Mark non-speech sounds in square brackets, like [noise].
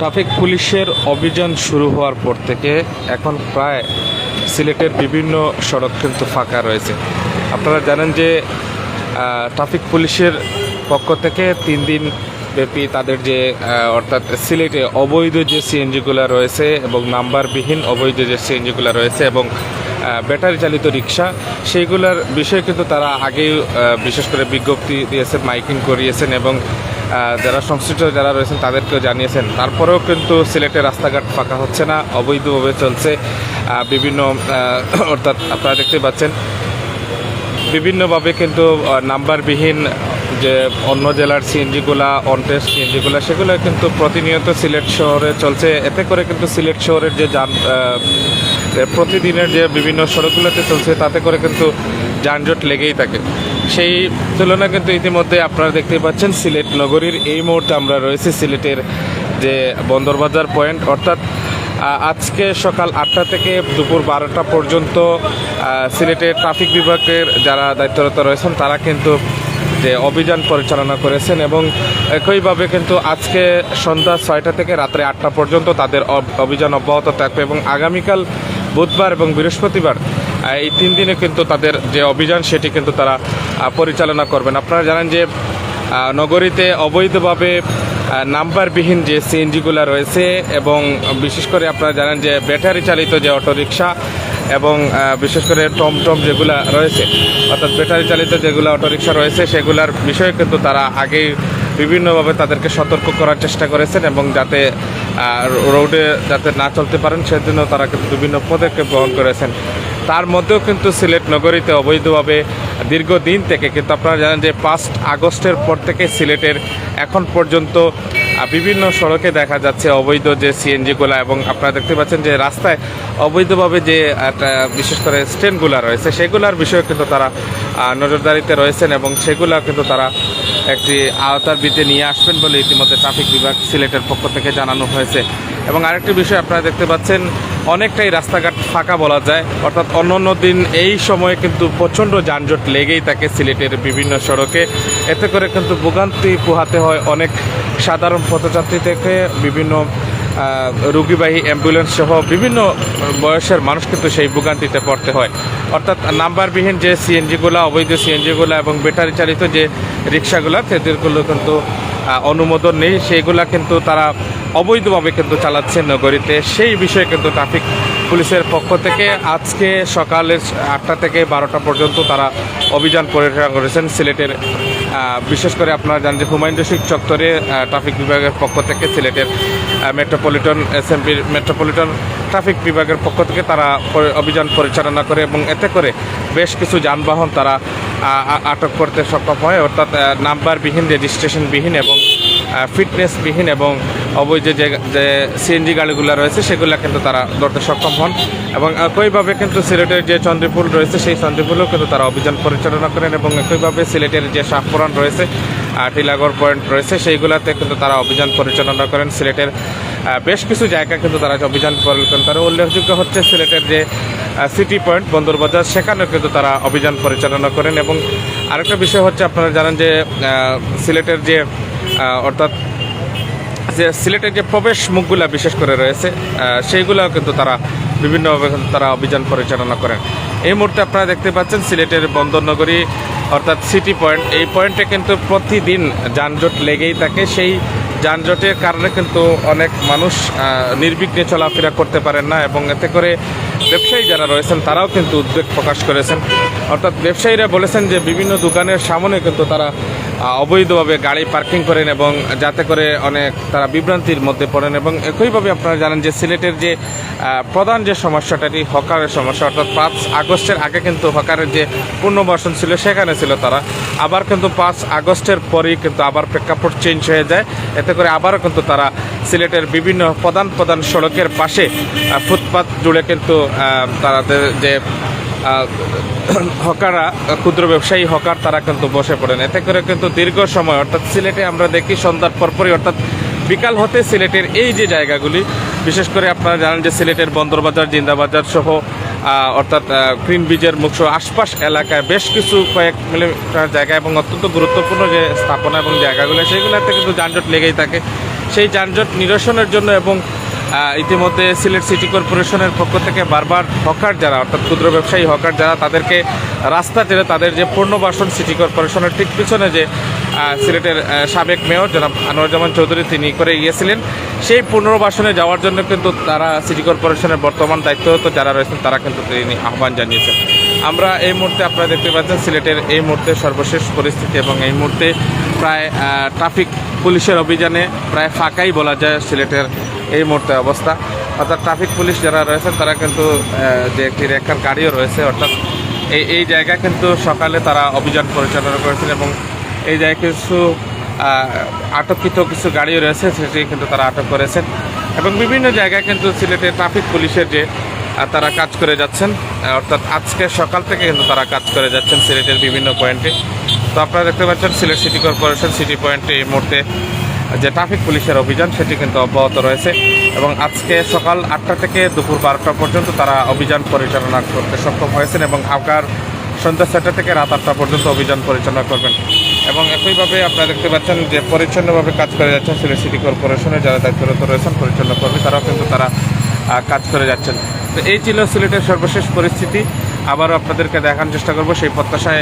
Traffic পুলিশের অভিযান শুরু হওয়ার পর থেকে এখন প্রায় সিলেটের বিভিন্ন সড়ক কিন্তু ফাঁকা রয়েছে। আপনারা জানেন যে ট্রাফিক পুলিশের পক্ষ থেকে তিন দিন ব্যাপী তাদের যে অর্থাৎ সিলেটে অবৈধ যে সিএনজিগুলো রয়েছে এবং নাম্বারবিহীন অবৈধ যে সিএনজিগুলো রয়েছে এবং ব্যাটারি চালিত রিক্সা, সেইগুলোর বিষয়ে কিন্তু তারা আগেই বিশেষ করে বিজ্ঞপ্তি দিয়েছেন, মাইকিং করিয়েছেন এবং যারা সংশ্লিষ্ট যারা রয়েছেন তাদেরকেও জানিয়েছেন। তারপরেও কিন্তু সিলেটের রাস্তাঘাট ফাঁকা হচ্ছে না, অবৈধভাবে চলছে বিভিন্ন [coughs] অর্থাৎ আপনারা দেখতে পাচ্ছেন, বিভিন্নভাবে কিন্তু নাম্বারবিহীন যে অন্য জেলার সিএনজিগুলা, অনটেস্ট সিএনজিগুলা, সেগুলো কিন্তু প্রতিনিয়ত সিলেট শহরে চলছে। এতে করে কিন্তু সিলেট শহরের যে যান প্রতিদিনের যে বিভিন্ন সড়কগুলোতে চলছে, তাতে করে কিন্তু যানজট লেগেই থাকে। সেই তুলনায় কিন্তু ইতিমধ্যে আপনারা দেখতে পাচ্ছেন, সিলেট নগরীর এই মুহূর্তে আমরা রয়েছি সিলেটের যে বন্দরবাজার পয়েন্ট। অর্থাৎ আজকে সকাল আটটা থেকে দুপুর বারোটা পর্যন্ত সিলেটের ট্রাফিক বিভাগের যারা দায়িত্বরত রয়েছেন, তারা কিন্তু যে অভিযান পরিচালনা করেছেন এবং একইভাবে কিন্তু আজকে সন্ধ্যা ছয়টা থেকে রাত্রে আটটা পর্যন্ত তাদের অভিযান অব্যাহত থাকবে এবং আগামীকাল বুধবার এবং বৃহস্পতিবার, এই তিন দিনে কিন্তু তাদের যে অভিযান সেটি কিন্তু তারা পরিচালনা করবেন। আপনারা জানেন যে নগরীতে অবৈধভাবে নাম্বারবিহীন যে সিএনজিগুলো রয়েছে এবং বিশেষ করে আপনারা জানেন যে ব্যাটারি চালিত যে অটোরিকশা এবং বিশেষ করে টমটম যেগুলো রয়েছে, অর্থাৎ ব্যাটারি চালিত যেগুলো অটোরিকশা রয়েছে সেগুলোর বিষয়ে কিন্তু তারা আগেই বিভিন্নভাবে তাদেরকে সতর্ক করার চেষ্টা করেছেন এবং যাতে রোডে যাতে না চলতে পারেন, সেজন্য তারা কিন্তু বিভিন্ন পদক্ষেপ গ্রহণ করেছেন। তার মধ্যেও কিন্তু সিলেট নগরীতে অবৈধভাবে দীর্ঘদিন থেকে কিন্তু আপনারা জানেন যে পাঁচ আগস্টের পর থেকে সিলেটের এখন পর্যন্ত বিভিন্ন সড়কে দেখা যাচ্ছে অবৈধ যে সিএনজিগুলো এবং আপনারা দেখতে পাচ্ছেন যে রাস্তায় অবৈধভাবে যে বিশেষ করে স্ট্যান্ডগুলো রয়েছে, সেগুলোর বিষয়ে কিন্তু তারা নজরদারিতে রয়েছেন এবং সেগুলো কিন্তু তারা একটি আওতার ভিত্তি নিয়ে আসবেন বলে ইতিমধ্যে ট্রাফিক বিভাগ সিলেটের পক্ষ থেকে জানানো হয়েছে। এবং আরেকটি বিষয় আপনারা দেখতে পাচ্ছেন, অনেকটাই রাস্তাঘাট ফাঁকা বলা যায়। অর্থাৎ অন্য অন্য দিন এই সময়ে কিন্তু প্রচণ্ড যানজট লেগেই থাকে সিলেটের বিভিন্ন সড়কে। এতে করে কিন্তু ভোগান্তি পোহাতে হয় অনেক সাধারণ পথযাত্রী থেকে বিভিন্ন রুগীবাহী অ্যাম্বুলেন্স সহ বিভিন্ন বয়সের মানুষ কিন্তু সেই ভোগান্তিতে পড়তে হয়। অর্থাৎ নাম্বারবিহীন যে সিএনজিগুলো, অবৈধ সিএনজিগুলো এবং ব্যাটারি চালিত যে রিক্সাগুলো, সেগুলো কিন্তু অনুমোদন নেই। সেইগুলা কিন্তু তারা অবৈধভাবে কিন্তু চালাচ্ছে নগরীতে। সেই বিষয়ে কিন্তু ট্রাফিক পুলিশের পক্ষ থেকে আজকে সকালে আটটা থেকে বারোটা পর্যন্ত তারা অভিযান পরিচালনা করেছেন সিলেটের বিশেষ করে আপনারা জানেন যে হুমায়ুন রশিদ চত্বরে ট্রাফিক বিভাগের পক্ষ থেকে সিলেটের মেট্রোপলিটন এসএমপির মেট্রোপলিটন ট্রাফিক বিভাগের পক্ষ থেকে তারা অভিযান পরিচালনা করে এবং এতে করে বেশ কিছু যানবাহন তারা আটক করতে সক্ষম হয়। অর্থাৎ নাম্বারবিহীন, রেজিস্ট্রেশনবিহীন এবং ফিটনেসবিহীন এবং অবৈধ যে যে সিএনজি গাড়িগুলো রয়েছে, সেগুলো কিন্তু তারা ধরতে সক্ষম হন। এবং একইভাবে কিন্তু সিলেটের যে চন্দ্রপুর রয়েছে, সেই চন্দ্রপুরেও কিন্তু তারা অভিযান পরিচালনা করেন এবং একইভাবে সিলেটের যে শাহপুরান রয়েছে টিলাগড় পয়েন্ট রয়েছে, সেইগুলোতে কিন্তু তারা অভিযান পরিচালনা করেন। সিলেটের বেশ কিছু জায়গা কিন্তু তারা অভিযান করেন। উল্লেখযোগ্য হচ্ছে সিলেটের যে সিটি পয়েন্ট বন্দরবাজার সেখানেও কিন্তু তারা অভিযান পরিচালনা করেন। এবং আরেকটা বিষয় হচ্ছে, আপনারা জানেন যে সিলেটের যে অর্থাৎ যে সিলেটের যে প্রবেশ মুখগুলা বিশেষ করে রয়েছে সেইগুলাও কিন্তু তারা বিভিন্নভাবে তারা অভিযান পরিচালনা করেন। এই মুহূর্তে আপনারা দেখতে পাচ্ছেন সিলেটের বন্দরনগরী অর্থাৎ সিটি পয়েন্ট। এই পয়েন্টে কিন্তু প্রতিদিন যানজট লেগেই থাকে। সেই যানজটের কারণে কিন্তু অনেক মানুষ নির্বিঘ্নে চলাফেরা করতে পারেন না এবং এতে করে ব্যবসায়ী যারা রয়েছেন, তারাও কিন্তু উদ্বেগ প্রকাশ করেছেন। অর্থাৎ ব্যবসায়ীরা বলেছেন যে, বিভিন্ন দোকানের সামনে কিন্তু তারা অবৈধভাবে গাড়ি পার্কিং করেন এবং যাতে করে অনেক তারা বিভ্রান্তির মধ্যে পড়েন এবং একইভাবে আপনারা জানেন যে, সিলেটের যে প্রধান যে সমস্যাটা সমস্যাটাটি হকারের সমস্যা। অর্থাৎ পাঁচ আগস্টের আগে কিন্তু হকারের যে পুনর্বাসন ছিল, সেখানে ছিল তারা। আবার কিন্তু পাঁচ আগস্টের পরেই কিন্তু আবার প্রেক্ষাপট চেঞ্জ হয়ে যায়। এতে করে আবারও কিন্তু তারা সিলেটের বিভিন্ন প্রধান প্রধান সড়কের পাশে ফুটপাত জুড়ে কিন্তু তাদের যে হকাররা, ক্ষুদ্র ব্যবসায়ী হকার, তারা কিন্তু বসে পড়েন। এতে করে কিন্তু দীর্ঘ সময়, অর্থাৎ সিলেটে আমরা দেখি সন্ধ্যার পরপরই, অর্থাৎ বিকাল হতে সিলেটের এই যে জায়গাগুলি, বিশেষ করে আপনারা জানেন যে সিলেটের বন্দরবাজার, জিন্দাবাজার সহ অর্থাৎ গ্রিন ব্রিজের মুখ আশপাশ এলাকায় বেশ কিছু কয়েক মিলিমিটার জায়গা এবং অত্যন্ত গুরুত্বপূর্ণ যে স্থাপনা এবং জায়গাগুলো, সেগুলোতে কিন্তু যানজট লেগেই থাকে। সেই যানজট নিরসনের জন্য এবং ইতিমধ্যে সিলেট সিটি কর্পোরেশনের পক্ষ থেকে বারবার হকার যারা, অর্থাৎ ক্ষুদ্র ব্যবসায়ী হকার যারা, তাদেরকে রাস্তা টেনে তাদের যে পণ্যবাসন সিটি কর্পোরেশনের ঠিক পিছনে যে সিলেটের সাবেক মেয়র জনাব আনোয়ারুজ্জামান চৌধুরী, তিনি করে গিয়েছিলেন। সেই পুনর্বাসনে যাওয়ার জন্য কিন্তু তারা সিটি কর্পোরেশনের বর্তমান দায়িত্বরত যারা রয়েছেন, তারা কিন্তু তিনি আহ্বান জানিয়েছেন। আমরা এই মুহূর্তে আপনারা দেখতে পাচ্ছেন সিলেটের এই মুহূর্তে সর্বশেষ পরিস্থিতি এবং এই মুহূর্তে প্রায় ট্রাফিক পুলিশের অভিযানে প্রায় ফাঁকাই বলা যায় সিলেটের এই মুহূর্তে অবস্থা। অর্থাৎ ট্রাফিক পুলিশ যারা রয়েছেন তারা কিন্তু যে একটি রেখার গাড়িও রয়েছে অর্থাৎ এই এই জায়গা কিন্তু সকালে তারা অভিযান পরিচালনা করেছেন এবং এই জায়গায় কিছু আহ, আটককৃত কিছু গাড়িও রয়েছে সেটি কিন্তু তারা আটক করেছেন। এবং বিভিন্ন জায়গায় কিন্তু সিলেটের ট্রাফিক পুলিশের যে তারা কাজ করে যাচ্ছেন অর্থাৎ আজকে সকাল থেকে কিন্তু তারা কাজ করে যাচ্ছেন সিলেটের বিভিন্ন পয়েন্টে। তো আপনারা দেখতে পাচ্ছেন সিলেট সিটি কর্পোরেশন সিটি পয়েন্টে এই মুহূর্তে যে ট্রাফিক পুলিশের অভিযান, সেটি কিন্তু অব্যাহত রয়েছে। এবং আজকে সকাল আটটা থেকে দুপুর বারোটা পর্যন্ত তারা অভিযান পরিচালনা করতে সক্ষম হয়েছেন এবং আগার সন্ধ্যা ছয়টা থেকে রাত আটটা পর্যন্ত অভিযান পরিচালনা করবেন। এবং একইভাবে আপনারা দেখতে পাচ্ছেন যে পরিচ্ছন্নভাবে কাজ করে যাচ্ছেন সিলেট সিটি কর্পোরেশনের যারা দায়িত্বরত রয়েছেন, পরিচ্ছন্ন কর্মী, তারাও কিন্তু তারা কাজ করে যাচ্ছেন। তো এই ছিল সিলেটের সর্বশেষ পরিস্থিতি। আবারও আপনাদেরকে দেখানোর চেষ্টা করব সেই প্রত্যাশায়